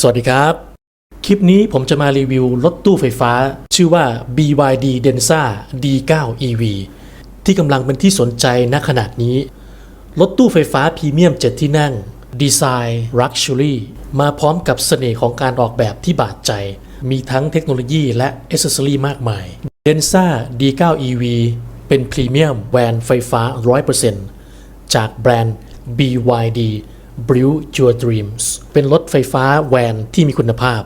สวัสดีครับ คลิปนี้ผมจะมารีวิวรถตู้ไฟฟ้า ชื่อว่า BYD Denza D9 EV ที่กำลังเป็นที่สนใจณขนาดนี้ รถตู้ไฟฟ้าพรีเมียม 7 ที่นั่ง ดีไซน์ Luxury มาพร้อมกับเสน่ห์ของการออกแบบที่บาดใจ มีทั้งเทคโนโลยีและอ c เซสซอรีมากมาย Denza D9 EV เป็นพรีเมียมแวนไฟฟ้า 100%จากแบรนด์ BYD Brew Your Dreams เป็นรถไฟฟ้าแวนที่มีคุณภาพ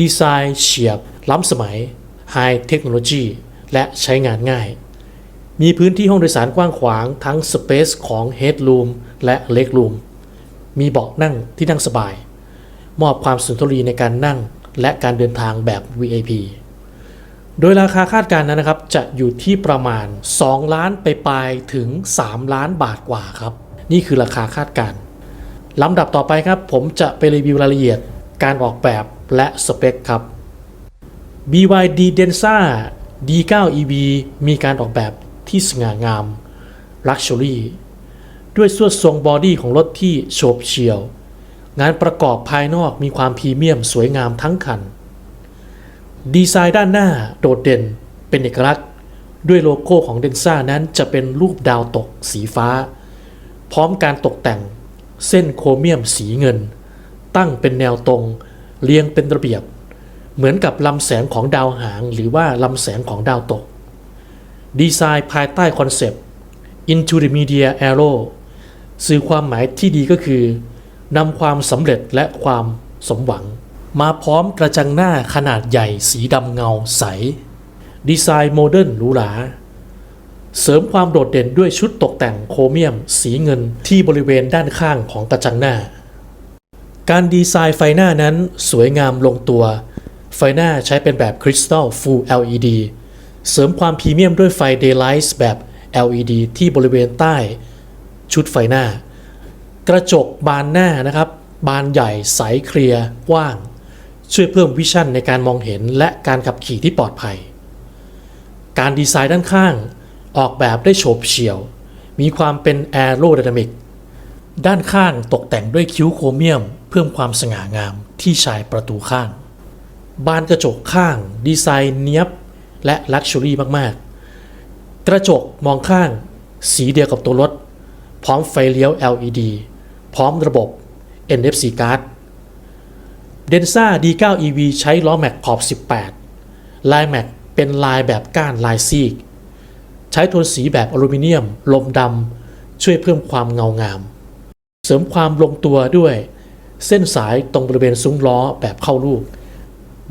ดีไซน์เฉียบ ล้ำสมัย High Technology และใช้งานง่าย มีพื้นที่ห้องโดยสารกว้างขวางทั้ง Space ของ Headroom และ Legroom มีเบาะนั่งที่นั่งสบาย มอบความสุนทรีในการนั่งและการเดินทางแบบ VIP โดยราคาคาดการณ์นั้นนะครับ จะอยู่ที่ประมาณ 2 ล้านไปปลายถึง 3 ล้านบาทกว่าครับ นี่คือราคาคาดการณ์ ลำดับต่อไปครับ ผมจะไปรีวิวรายละเอียดการออกแบบและสเปคครับ BYD Denza D9 EV มีการออกแบบที่สง่างาม Luxury ด้วยส่วดทรงบอดี้ของรถที่โฉบเฉี่ยว งานประกอบภายนอกมีความพรีเมียมสวยงามทั้งคัน ดีไซน์ด้านหน้าโดดเด่นเป็นเอกลักษณ์ ด้วยโลโก้ของเดนซ่านั้นจะเป็นรูปดาวตกสีฟ้า พร้อมการตกแต่ง เส้นโครเมียมสีเงิน ตั้งเป็นแนวตรง เรียงเป็นระเบียบ เหมือนกับลำแสงของดาวหางหรือว่าลำแสงของดาวตก ดีไซน์ภายใต้คอนเซปต์ Into the Media Arrow สื่อความหมายที่ดีก็คือนำความสำเร็จและความสมหวัง มาพร้อมกระจังหน้าขนาดใหญ่สีดำเงาใส ดีไซน์โมเดิร์นหรูหรา เสริมความโดดเด่นด้วยชุดตกแต่งโครเมียม สีเงินที่บริเวณด้านข้างของกระจังหน้า การดีไซน์ไฟหน้านั้นสวยงามลงตัว ไฟหน้าใช้เป็นแบบคริสตัล Full LED เสริมความพรีเมียมด้วยไฟ Daylight แบบ LED ที่บริเวณใต้ ชุดไฟหน้า กระจกบานหน้านะครับ บานใหญ่ใสเคลียร์กว้าง ช่วยเพิ่มวิชั่นในการมองเห็นและการขับขี่ที่ปลอดภัย การดีไซน์ด้านข้าง ออกแบบได้โฉบเฉี่ยว มีความเป็นแอโร d y นามิก ด้านข้างตกแต่งด้วยคิ้วโครเมียม เพิ่มความสง่างามที่ชายประตูข้าง บานกระจกข้าง ดีไซน์เนียบและลักชัวรี่มากๆ กระจกมองข้าง สีเดียวกับตัวรถ พร้อมไฟเลี้ยว LED พร้อมระบบ NFC card Denza D9 EV ใช้ล้อแม็กขอบ 18 ลายแม็กเป็นลายแบบก้านลายซีก ใช้โทนสีแบบอลูมิเนียม ลมดำช่วยเพิ่มความเงางาม เสริมความลงตัวด้วย เส้นสายตรงบริเวณซุ้มล้อแบบเข้าลูก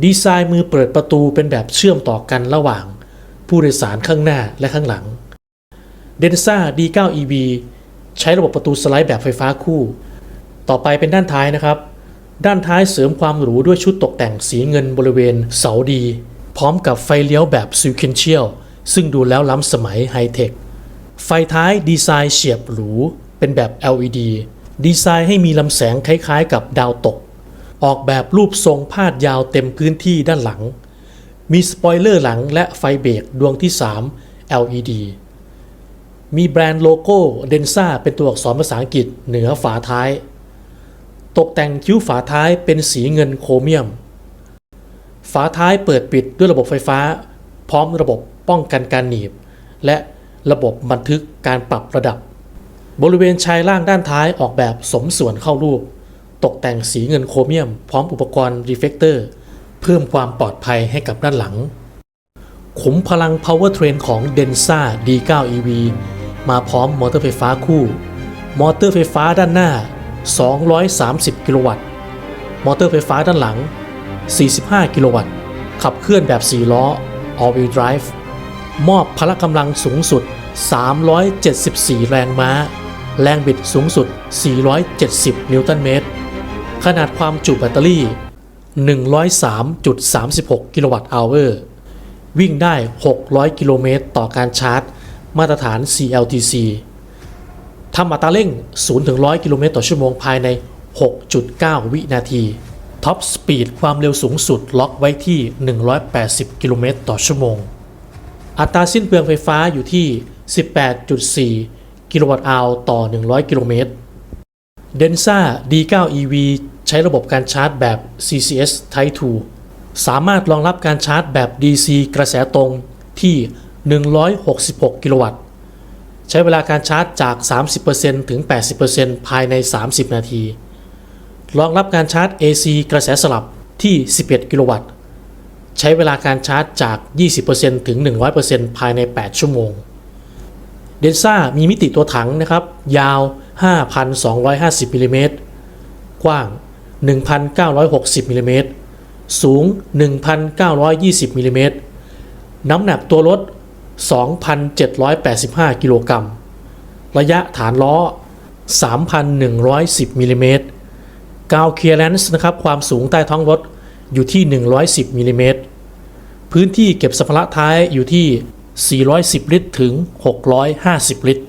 ดีไซน์มือเปิดประตูเป็นแบบเชื่อมต่อกันระหว่าง ผู้โดยสารข้างหน้าและข้างหลัง d e n z a D9 EV ใช้ระบบประตูสไลด์แบบไฟฟ้าคู่ ต่อไปเป็นด้านท้ายนะครับ ด้านท้ายเสริมความหรูด้วยชุดตกแต่งสีเงินบริเวณเสาดี พร้อมกับไฟเลี้ยวแบบ sequential ซึ่งดูแล้วล้ำสมัยไฮเทค ไฟท้ายดีไซน์เฉียบหรู เป็นแบบ LED ดีไซน์ให้มีลำแสงคล้ายๆกับดาวตก ออกแบบรูปทรงพาดยาวเต็มพื้นที่ด้านหลัง มีสปอยเลอร์หลังและไฟเบรกดวงที่ 3 LED มีแบรนด์โลโก้เดนซ่าเป็นตัวอักษรภาษาอังกฤษเหนือฝาท้าย ตกแต่งคิ้วฝาท้ายเป็นสีเงินโครเมียม ฝาท้ายเปิดปิดด้วยระบบไฟฟ้า พร้อมระบบ ป้องกันการหนีบ และระบบบันทึกการปรับระดับ บริเวณชายล่างด้านท้ายออกแบบสมส่วนเข้ารูป ตกแต่งสีเงินโครเมียม พร้อมอุปกรณ์รีเฟกเตอร์ เพิ่มความปลอดภัยให้กับด้านหลัง ขุมพลัง Power Train ของ Denza D9 EV มาพร้อมมอเตอร์ไฟฟ้าคู่ มอเตอร์ไฟฟ้าด้านหน้า 230 กิโลวัตต์ มอเตอร์ไฟฟ้าด้านหลัง 45 กิโลวัตต์ ขับเคลื่อนแบบ 4 ล้อ All Wheel Drive มอบพละกำลังสูงสุด 374 แรงม้า แรงบิดสูงสุด 470 นิวตันเมตร ขนาดความจุแบตเตอรี่ 103.36 กิโลวัตต์อเวอร์ วิ่งได้ 600 กิโลเมตรต่อการชาร์จ มาตรฐาน CLTC ทำอัตราเร่ง 0-100 กิโลเมตรต่อชั่วโมงภายใน 6.9 วินาทีท็อปสปีดความเร็วสูงสุดล็อกไว้ที่ 180 กิโลเมตรต่อชั่วโมง อัตราสิ้นเปลืองไฟฟ้าอยู่ที่ 18.4 กิโลวัตต์อาวต่อ 100 กิโลเมตร Denza D9 EV ใช้ระบบการชาร์จแบบ CCS Type 2 สามารถรองรับการชาร์จแบบ DC กระแสตรงที่ 166 กิโลวัตต์ ใช้เวลาการชาร์จจาก 30%ถึง 80%ภายใน 30 นาที รองรับการชาร์จ AC กระแสสลับที่ 11 กิโลวัตต์ ใช้เวลาการชาร์จจาก 20%ถึง 100%ภายใน 8 ชั่วโมง เดนซ่ามีมิติตัวถังนะครับ ยาว 5,250มิลลิเมตรกว้าง 1,960มิลลิเมตรสูง 1,920มิลลิเมตรน้ำหนักตัวรถ 2,785 กิโลกรัม ระยะฐานล้อ 3,110มิลลิเมตรกาวเคลียร์แลนซ์นะครับ ความสูงใต้ท้องรถ อยู่ที่ 110มิลลิเมตรพื้นที่เก็บสัมภาระท้ายอยู่ที่ 410 ลิตรถึง 650 ลิตร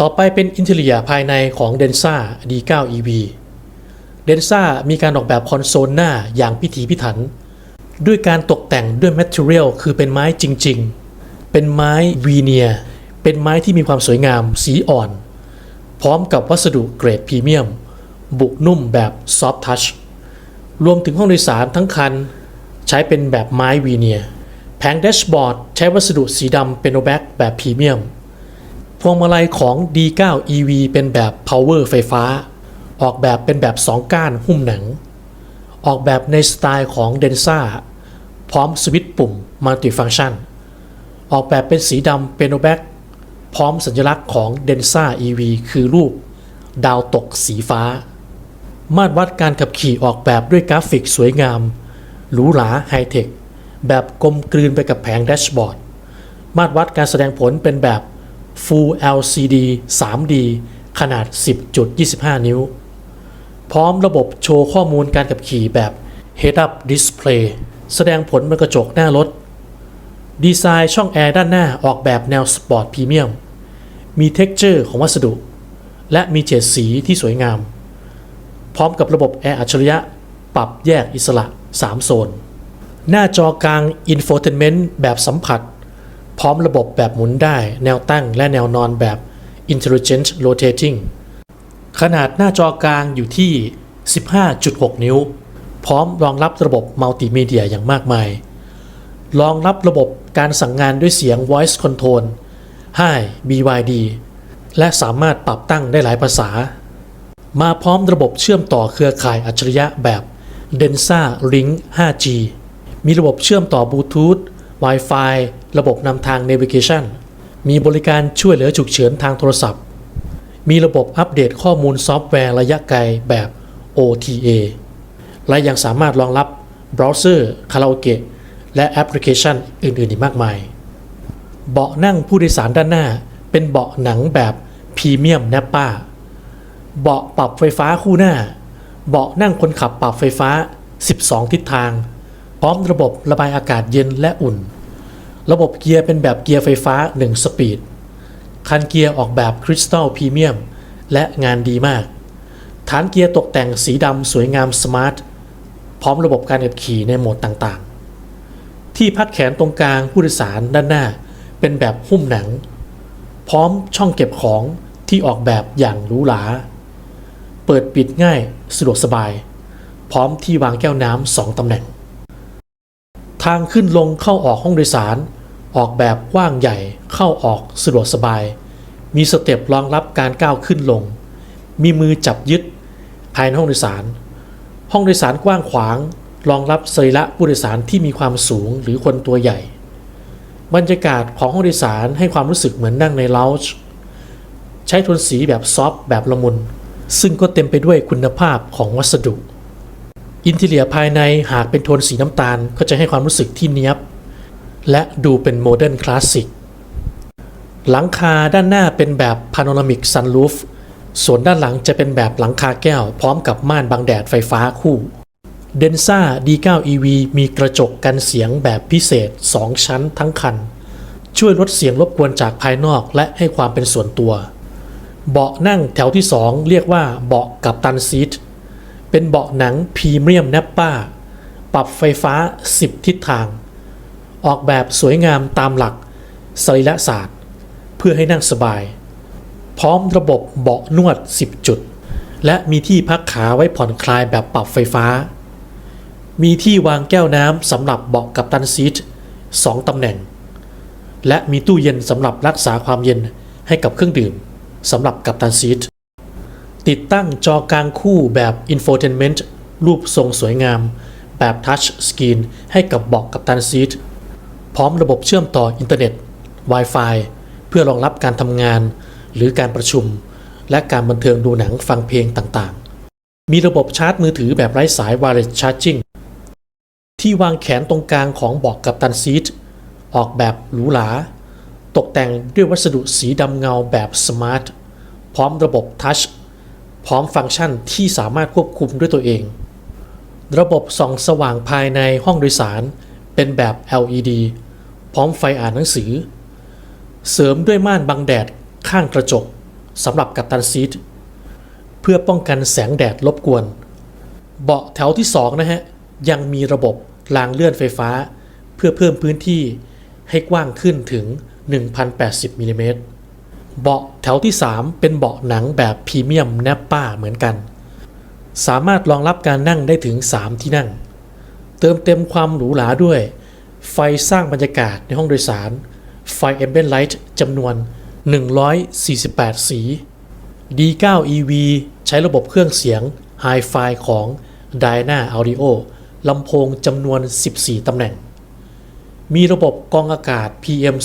ต่อไปเป็นอินเทเลียภายในของ Densa D9 EV Densa มีการออกแบบคอนโซลหน้าอย่างพิถีพิถัน ด้วยการตกแต่งด้วย Material คือเป็นไม้จริง ๆ เป็นไม้วีเนีย เป็นไม้ที่มีความสวยงามสีอ่อน พร้อมกับวัสดุเกรดพรีเมียม บุกนุ่มแบบ Soft Touch รวมถึงห้องโดยสารทั้งคัน ใช้เป็นแบบไม้วีเนียแผงแดชบอร์ดใช้วัสดุสีดำเป็นโอแบ็กแบบพรีเมียม พวงมาลัยของ D9 EV เป็นแบบ Power ไฟฟ้า ออกแบบเป็นแบบ 2 ก้านหุ้มหนัง ออกแบบในสไตล์ของ Densa พร้อมสวิตช์ปุ่ม Multifunction ออกแบบเป็นสีดำเป็นโอแบ็กพร้อมสัญลักษณ์ของ Densa EV คือรูป ดาวตกสีฟ้า มาตรวัดการขับขี่ออกแบบด้วยกราฟิกสวยงาม หรูหราไฮเทค แบบกลมกลืนไปกับแผงแดชบอร์ด มาตรวัดการแสดงผลเป็นแบบ Full LCD 3D ขนาด 10.25 นิ้ว พร้อมระบบโชว์ข้อมูลการขับขี่แบบ Head Up Display แสดงผลบนกระจกหน้ารถ ดีไซน์ช่องแอร์ด้านหน้าออกแบบแนวสปอร์ตพรีเมียม มีเท็กเจอร์ของวัสดุ และมีเฉดสีที่สวยงาม พร้อมกับระบบแอร์อัจฉริยะ ปรับแยกอิสระ 3 โซน หน้าจอกลาง Infotainment แบบสัมผัส พร้อมระบบแบบหมุนได้ แนวตั้งและแนวนอนแบบ Intelligent Rotating ขนาดหน้าจอกลางอยู่ที่ 15.6 นิ้ว พร้อมรองรับระบบมัลติมีเดียอย่างมากมาย รองรับระบบการสั่งงานด้วยเสียง Voice Control Hi BYD และสามารถปรับตั้งได้หลายภาษา มาพร้อมระบบเชื่อมต่อเครือข่ายอัจฉริยะแบบ Densa Link 5G มีระบบเชื่อมต่อบลูทูธ Wi-Fi ระบบนำทาง Navigation มีบริการช่วยเหลือฉุกเฉินทางโทรศัพท์ มีระบบอัปเดตข้อมูลซอฟต์แวร์ระยะไกลแบบ OTA และยังสามารถรองรับเบราว์เซอร์คาราโอเกะและแอปพลิเคชันอื่น ๆ อีกมากมาย เบาะนั่งผู้โดยสารด้านหน้า เป็นเบาะหนังแบบพรีเมียมแนปป้า เบาะปรับไฟฟ้าคู่หน้า เบาะนั่งคนขับปรับไฟฟ้า 12 ทิศทาง พร้อมระบบระบายอากาศเย็นและอุ่น ระบบเกียร์เป็นแบบเกียร์ไฟฟ้า 1 สปีด คันเกียร์ออกแบบคริสตัลพรีเมียมและงานดีมาก ฐานเกียร์ตกแต่งสีดำสวยงามสมาร์ท พร้อมระบบการขับขี่ในโหมดต่างๆ ที่พัดแขนตรงกลางผู้โดยสารด้านหน้า เป็นแบบหุ้มหนัง พร้อมช่องเก็บของที่ออกแบบอย่างหรูหรา เปิดปิดง่ายสะดวกสบาย พร้อมที่วางแก้วน้ำสองตำแหน่ง ทางขึ้นลงเข้าออกห้องโดยสาร ออกแบบกว้างใหญ่เข้าออกสะดวกสบาย มีสเต็ปรองรับการก้าวขึ้นลง มีมือจับยึด ภายในห้องโดยสาร ห้องโดยสารกว้างขวาง รองรับสรีระผู้โดยสารที่มีความสูงหรือคนตัวใหญ่ บรรยากาศของห้องโดยสารให้ความรู้สึกเหมือนนั่งในเลาจ์ใช้โทนสีแบบซอฟต์แบบละมุน ซึ่งก็เต็มไปด้วยคุณภาพของวัสดุ อินทีเลียภายในหากเป็นโทนสีน้ำตาลก็จะให้ความรู้สึกที่เนี้ยบ และดูเป็นโมเดิร์นคลาสสิกหลังคาด้านหน้าเป็นแบบพาโนรามิกซัน o ูฟส่วนด้านหลังจะเป็นแบบหลังคาแก้ว พร้อมกับม่านบังแดดไฟฟ้าคู่ Densa D9 EV มีกระจกกันเสียงแบบพิเศษ 2 ชั้นทั้งคัน ช่วยลดเสียงรบกวนจากภายนอกและให้ความเป็นส่วนตัว เบาะนั่งแถวที่ 2 เรียกว่าเบาะกับตันซีทเป็นเบาะหนังพรีเมียมแนปป้า ปรับไฟฟ้า 10 ทิศทาง ออกแบบสวยงามตามหลักสรีระศาสตร์ เพื่อให้นั่งสบาย พร้อมระบบเบาะนวด 10 จุด และมีที่พักขาไว้ผ่อนคลายแบบปรับไฟฟ้า มีที่วางแก้วน้ำสำหรับเบาะกับตันซีทสองตำแหน่ง และมีตู้เย็นสำหรับรักษาความเย็นให้กับเครื่องดื่ม สำหรับกัปตันซีทติดตั้งจอกลางคู่แบบ Infotainment รูปทรงสวยงาม แบบ Touch Screen ให้กับเบาะกัปตันซีทพร้อมระบบเชื่อมต่ออินเทอร์เน็ต Wi-Fi เพื่อรองรับการทำงาน หรือการประชุม และการบันเทิงดูหนังฟังเพลงต่างๆ มีระบบชาร์จมือถือแบบไร้สาย Wireless Charging ที่วางแขนตรงกลางของเบาะกัปตันซีทออกแบบหรูหรา ตกแต่งด้วยวัสดุสีดำเงาแบบสมาร์ทพร้อมระบบทัชพร้อมฟังก์ชันที่สามารถควบคุมด้วยตัวเอง ระบบส่องสว่างภายในห้องโดยสาร เป็นแบบ LED พร้อมไฟอ่านหนังสือ เสริมด้วยม่านบังแดดข้างกระจกสำหรับกัปตันซีทเพื่อป้องกันแสงแดดรบกวน เบาะแถวที่ 2 นะฮะ ยังมีระบบรางเลื่อนไฟฟ้า เพื่อเพิ่มพื้นที่ให้กว้างขึ้นถึง 1,080มิลลิเมตรเบาะแถวที่ 3 เป็นเบาะหนังแบบพรีเมียมแนปป้าเหมือนกัน สามารถรองรับการนั่งได้ถึง 3 ที่นั่ง เติมเต็มความหรูหราด้วย ไฟสร้างบรรยากาศในห้องโดยสาร ไฟ Ambient Light จำนวน 148 สี D9 EV ใช้ระบบเครื่องเสียง Hi-Fi ของ Dyna Audio ลำโพงจำนวน 14 ตำแหน่ง มีระบบกองอากาศ PM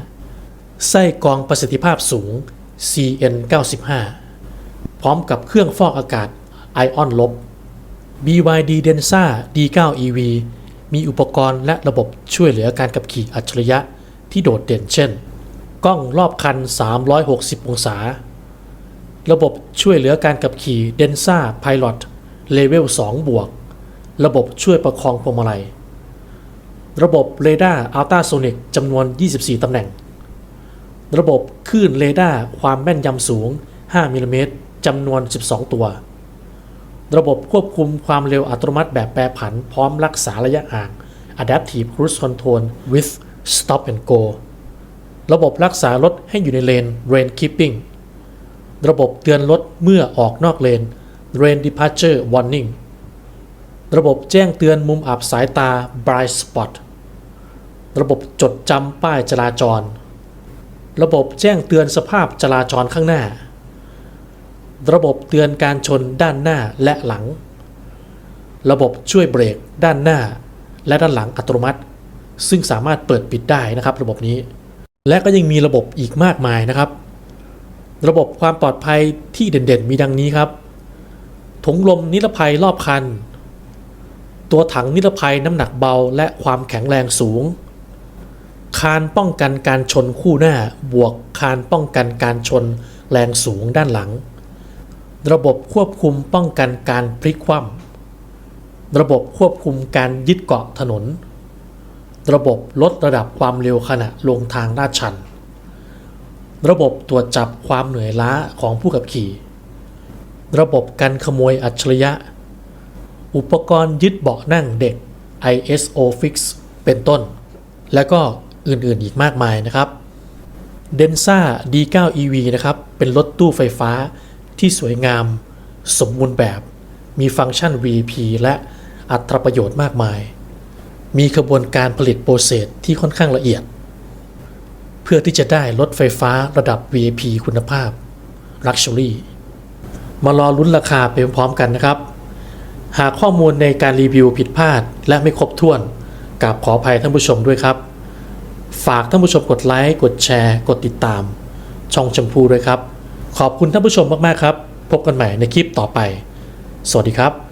2.5 ไส้กองประสิทธิภาพสูง CN 95 พร้อมกับเครื่องฟอกอากาศไอออนลบ BYD Densa D9 EV มีอุปกรณ์และระบบช่วยเหลือการขับขี่อัจฉริยะที่โดดเด่นเช่น กล้องรอบคัน 360 องศา ระบบช่วยเหลือการขับขี่ Densa Pilot Level 2 บวก ระบบช่วยประคองพวงมาลัย ระบบเรดาร์อัลตราโซนิกจำนวน 24 ตำแหน่ง ระบบคลื่นเรดาร์ความแม่นยำสูง 5 มิลลิเมตรจำนวน 12 ตัว ระบบควบคุมความเร็วอัตโนมัติแบบแปรผันพร้อมรักษาระยะห่าง Adaptive Cruise Control with Stop and Go ระบบรักษารถให้อยู่ในเลน Lane Keeping ระบบเตือนรถเมื่อออกนอกเลน Lane Departure Warning ระบบแจ้งเตือนมุมอับสายตา Blind Spot ระบบจดจำป้ายจราจร ระบบแจ้งเตือนสภาพจราจรข้างหน้า ระบบเตือนการชนด้านหน้าและหลัง ระบบช่วยเบรกด้านหน้า และด้านหลังอัตโนมัติ ซึ่งสามารถเปิดปิดได้นะครับ ระบบนี้ และก็ยังมีระบบอีกมากมายนะครับ ระบบความปลอดภัยที่เด่นๆ มีดังนี้ครับถุงลมนิรภัยรอบคัน ตัวถังนิรภัยน้ำหนักเบาและความแข็งแรงสูง คานป้องกันการชนคู่หน้า บวกคานป้องกันการชนแรงสูงด้านหลัง ระบบควบคุมป้องกันการพลิกคว่ำระบบควบคุมการยึดเกาะถนน ระบบลดระดับความเร็วขณะลงทางลาดชัน ระบบตรวจจับความเหนื่อยล้าของผู้ขับขี่ ระบบกันขโมยอัจฉริยะ อุปกรณ์ยึดเบาะนั่งเด็ก ISO Fix เป็นต้น และก็ อื่น ๆ อีกมากมายนะครับ Densa D9 EV นะครับ เป็นรถตู้ไฟฟ้าที่สวยงาม สมบูรณ์แบบ มีฟังก์ชัน VP และอัตราประโยชน์มากมาย มีขบวนการผลิตโปรเซสที่ค่อนข้างละเอียด เพื่อที่จะได้รถไฟฟ้าระดับ VIP คุณภาพ Luxury มารอลุ้นราคาไปพร้อมกันนะครับ หากข้อมูลในการรีวิวผิดพลาดและไม่ครบถ้วนกราบขออภัยท่านผู้ชมด้วยครับ ฝากท่านผู้ชมกดไลค์กดแชร์ กดติดตาม ช่องชมพูด้วยครับ ขอบคุณท่านผู้ชมมากๆครับ พบกันใหม่ในคลิปต่อไป สวัสดีครับ